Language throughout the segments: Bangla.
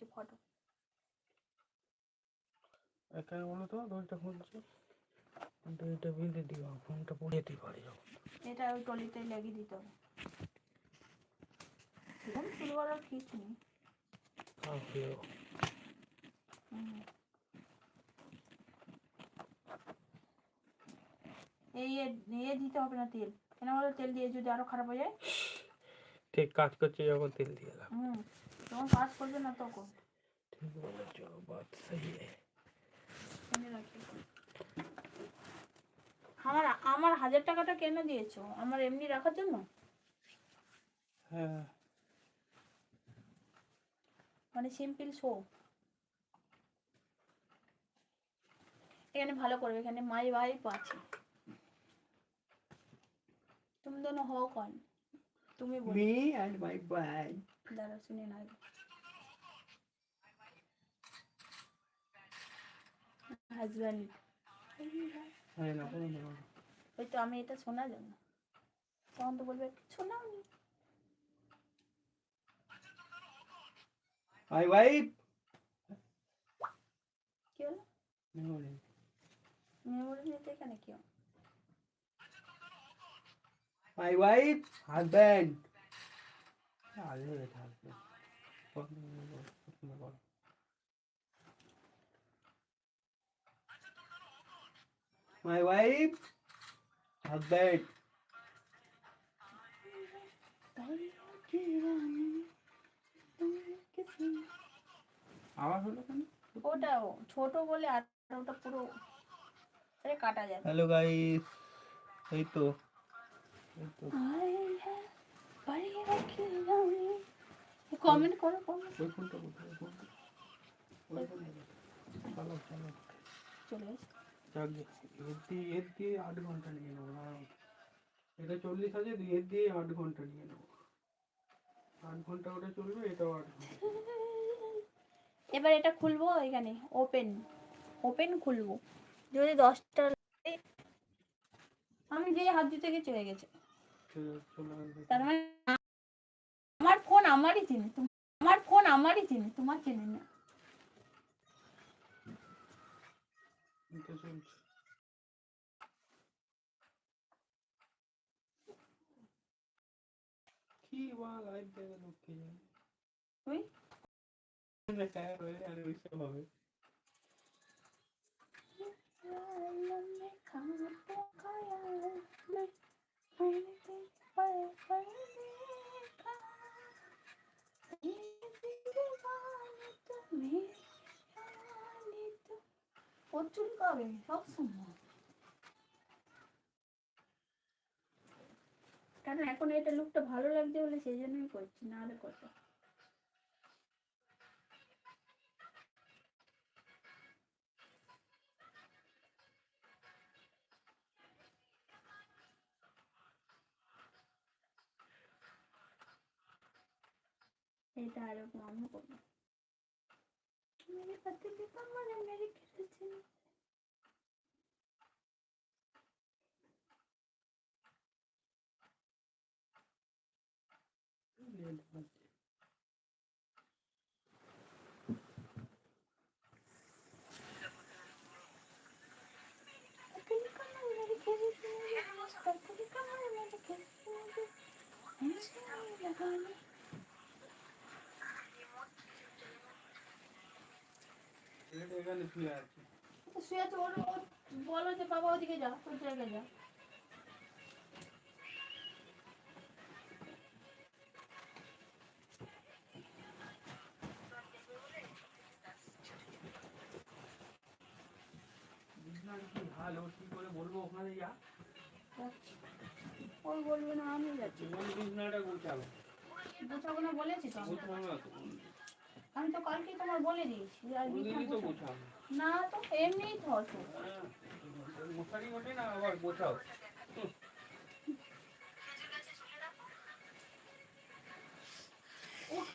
কিছু ফটো একাই বলো তো? খুলছো? দড়িটা বেঁধে দিও ফোনটা পারে যখন এটা ওই টলিতে লাগিয়ে দিতে হবে। সেরকম শুরু করার কিছু নেই। এই এ এ দিতে হবে না তেল। কেন বলো? তেল দিয়ে যদি আরও খারাপ হয়ে যায়? ঠিক কাজ করছে যখন তেল দিয়ে দাও হুম। তখন কাজ করবে না তখন ঠিক বলেছ বাত সহি আমার আমার হাজার টাকাটা কেন দিয়েছ? আমার এমনি রাখার জন্য? হ্যাঁ। মানে সিম্পল শো এখানে ভালো করবে এখানে মাই ওয়াইফ আছে। তুমি দোনো হও কন। তুমি বলো। মি অ্যান্ড মাই বয় দাঁড়া শুনে না হাজব্যান্ড হ্যাঁ না না ওই তো আমি এটা শোনা যাব না তখন তো বলবে শোনাও নি মাই ওয়াইফ কি হলো? মেমোরি মেমোরি নিতে এখানে কি হলো? ওয়াইফ হাজব্যান্ড আগে হয়েছে হাজব্যান্ড মাই ওয়াইফ হাজব্যান্ড আওয়াজ হলো কেন ওটা ছোট বলে আর ওটা পুরো আরে কাটা যাবে হ্যালো গাইস এই তো এই তো। কমেন্ট করো কমেন্ট ওই ফোনটা কোথায় ওই ফোনটা ওই ফোনটা কোথায়? চালাও চালাও চলে এসে। যাক গে, এর দিয়ে এর দিয়ে আট ঘণ্টা নিয়ে নেব এটা চল্লিশ আছে দিয়ে এর দিয়ে আট ঘণ্টা নিয়ে নেব। আট ঘণ্টা ওটা চলবে এটাও আট ঘণ্টা। এবার এটা খুলবো এখানে ওপেন ওপেন খুলবো। যদি দশটা আমি যে হাত দিতে গেছি হয়ে গেছে। তার মানে আমার ফোন আমারই চিনি আমার ফোন আমারই চিনি তোমার চেনে না কি বা লাইভ দেখে লোক কে জানে ওই টায়ার প্রচুর কারণ এখন এটা লুকটা ভালো লাগছে বলে সেই জন্যই করছি না হলে কত అరే మా అమ్మ కూడా మీరు బతికిస్తాం మనం మెరికి వచ్చింది Thank you. শুয়ে আছে শুয়ে আছে ওর বলো যে বাবা ওদিকে যা জায়গায় কি করে বলব ওখানে যা। বলবে না আমি যাচ্ছি কোন বিছনাটা গোছাবো গোছাবো না বলেছি তো আমি। তো আমি কালকেই তোমার বলে দিয়েছি আর বিছানা কোনদিনই তো গোছাবো।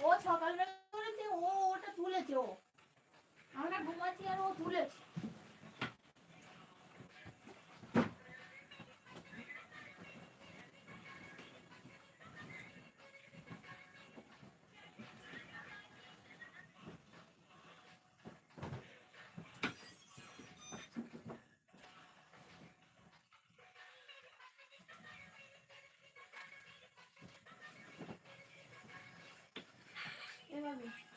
ও সকালবেলা করেছে ও ওটা তুলেছে ও। আমরা ঘুমাচ্ছি আর ও তুলেছে। পারবি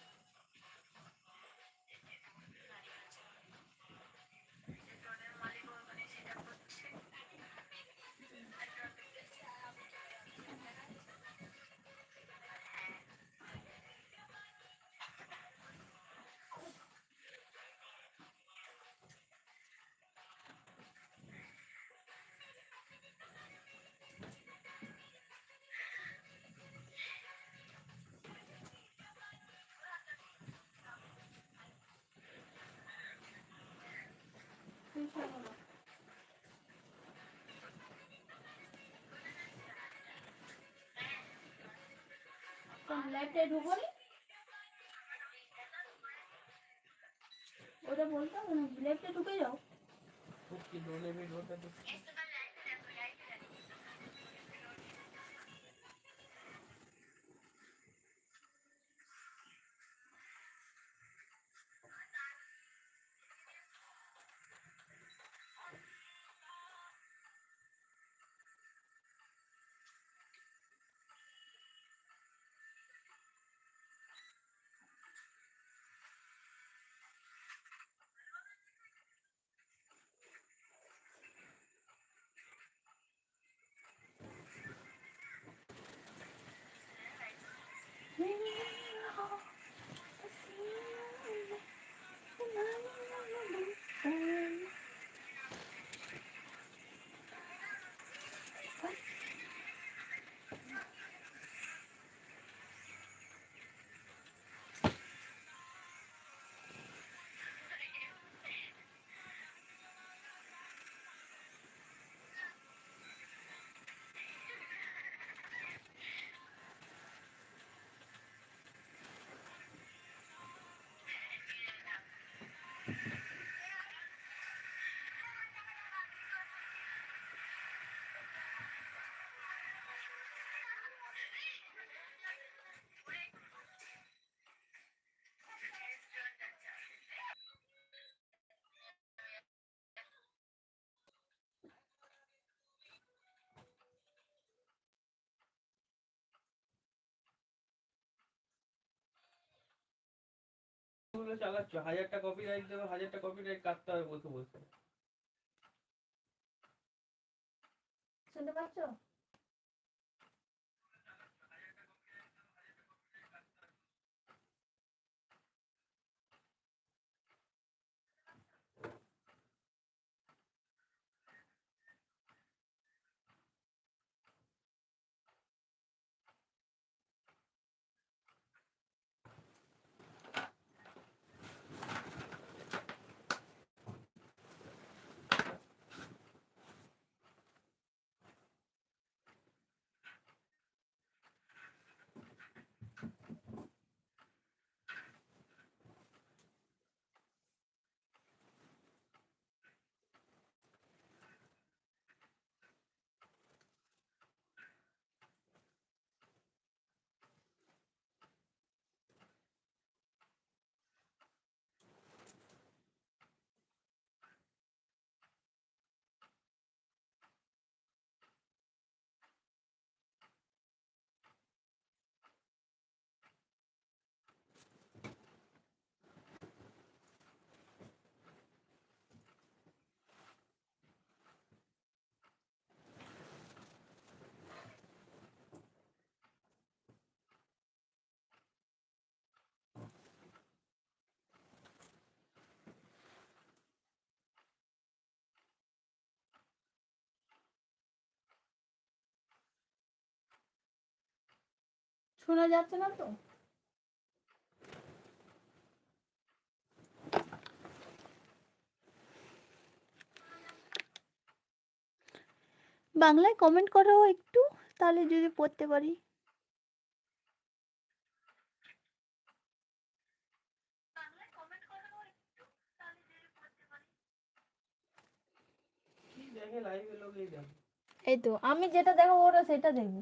ল্যাপটে ঢুকো ওটা বলতাম না ল্যাপটে ঢুকে যাও। গুলো চালাচ্ছ হাজারটা কপিরাইট দেবে হাজারটা কপিরাইট কাটতে হবে বসে বসে শুনতে পাচ্ছ? শোনা যাচ্ছে না তো? বাংলায় কমেন্ট করো একটু তাহলে যদি পড়তে পারি। এই তো আমি যেটা দেখাবো ওরা সেটা দেখবে।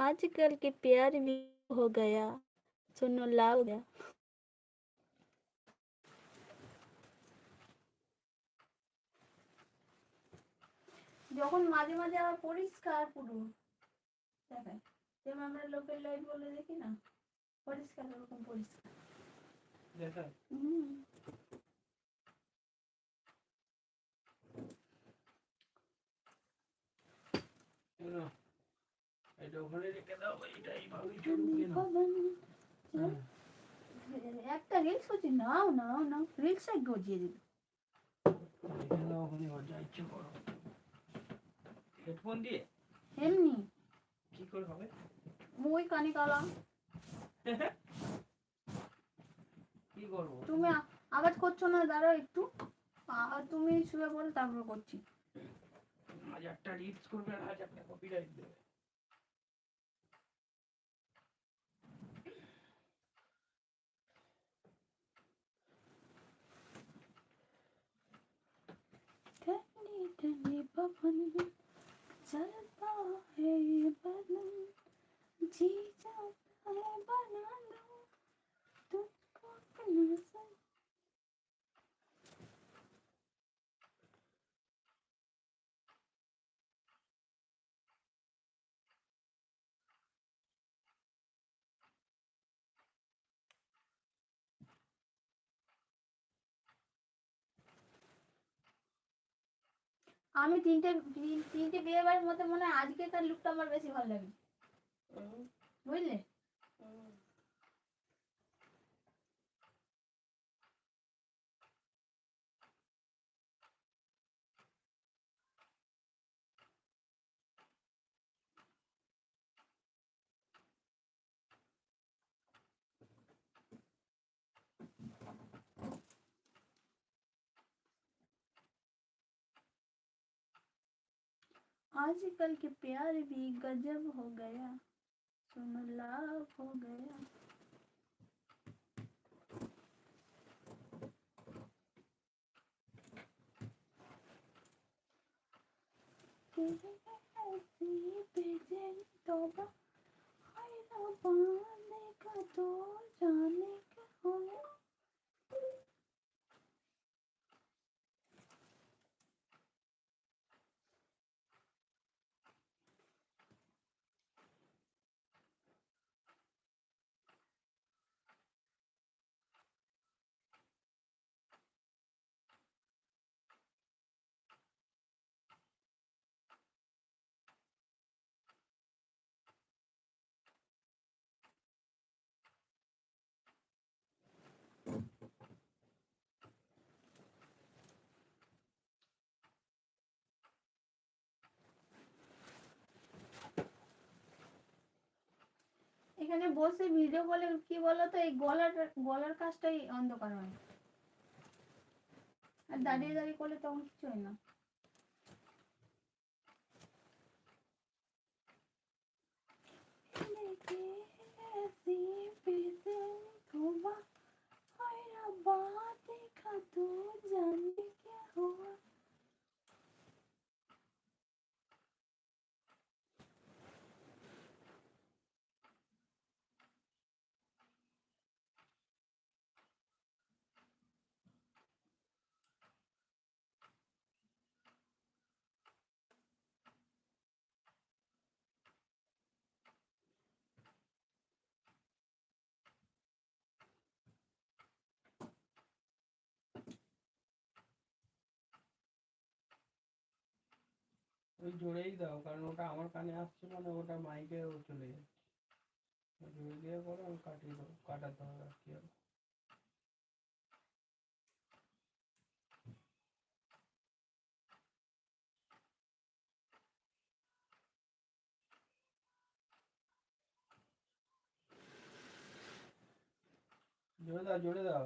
आजकल के प्यार भी हो गया सुनो लाभ हो गया যখন মাঝে মাঝে আবার পরিষ্কার পুরো দেখায় যেমন আমরা লোকের লাইট বলে দেখি না পরিষ্কার ওরকম পরিষ্কার দেখা এটা ওখানে রেখে দাও এটা এইভাবেই চলবে না। হ্যাঁ। একটা রিলস করছি নাও নাও নাও রিলসটা গজিয়ে দিল। রেখে দাও ওখানে যা ইচ্ছে করো। হেডফোন দিয়ে? এমনি। কি করে হবে? ওই কানে কালাম কি করব? তুমি আওয়াজ করছ না দাঁড়াও একটু। আর তুমি শুয়ে পড়ো তারপর করছি। হাজারটা রিলস করবে আর হাজারটা কপিরাইট দেবে। ठंडी पवन चलता है बदन जी जाता है बना लो तुझको अपना আমি তিনটে তিন- তিনটে বিয়ে বাড়ির মধ্যে মনে হয় আজকে তার লুকটা আমার বেশি ভালো লাগে। বুঝলে? आजकल के प्यार भी गजब हो गया। सुनो लाभ हो गया। रब्बा देखा तो जाने हुआ এখানে বসে ভিডিও বলে, কি বলতো? এই গলার গলার কাজটাই অন্ধকার হয়। আর দাঁড়িয়ে দাঁড়িয়ে করলে তখন কিছু হয় না। हुआ ওই জোরেই দাও, কারণ ওটা আমার কানে আসছে মানে ওটা মাইকেও চলে যাচ্ছে। জোরে দিয়ে পরে আমি কাটিয়ে দেবো, কাটাতে হবে আর কি হবে জোরে দাও জোরে দাও।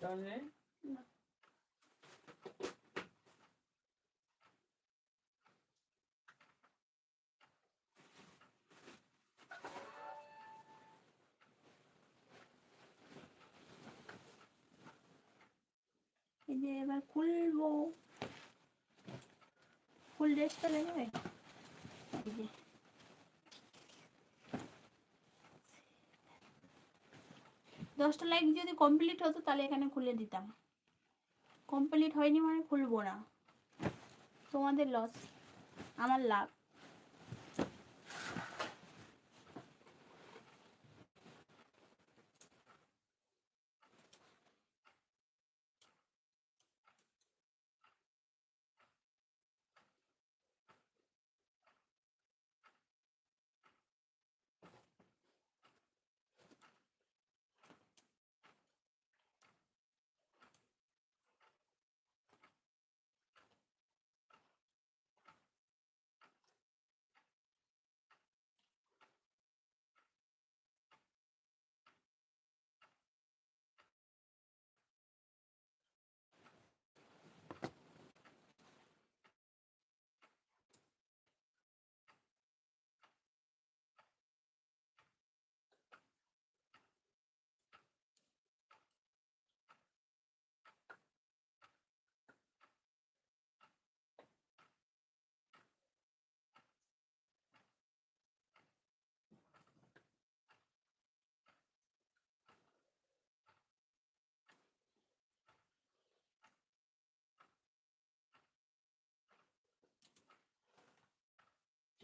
너는? 이제 막 골보 골 레스토랑에 이제 দশটা লাইক যদি কমপ্লিট হতো, তাহলে এখানে খুলে দিতাম। কমপ্লিট হয়নি মানে খুলবো না। তোমাদের লস আমার লাভ।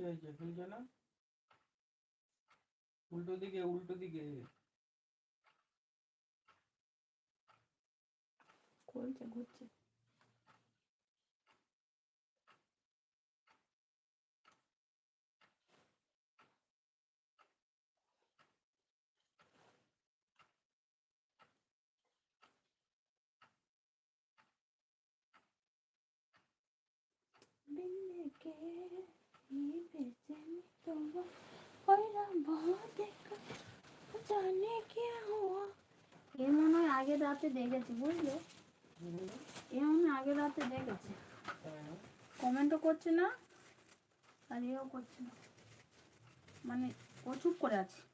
হয়েছে খুলছে না উল্টো দিকে উল্টো দিকে খুলছে ঘুরছে बिन এ মনে হয় আগের রাতে দেখেছি, বুঝলে? এ মনে আগের রাতে দেখেছি। কমেন্টও করছে না, আর এও করছে না। মানে ও চুপ করে আছে।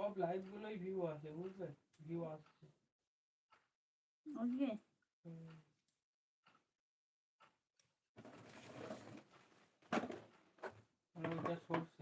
সব লাইভ গুলোই ভিউ আছে বুঝলে ভিউ আসছে ওকে ওটা সোর্স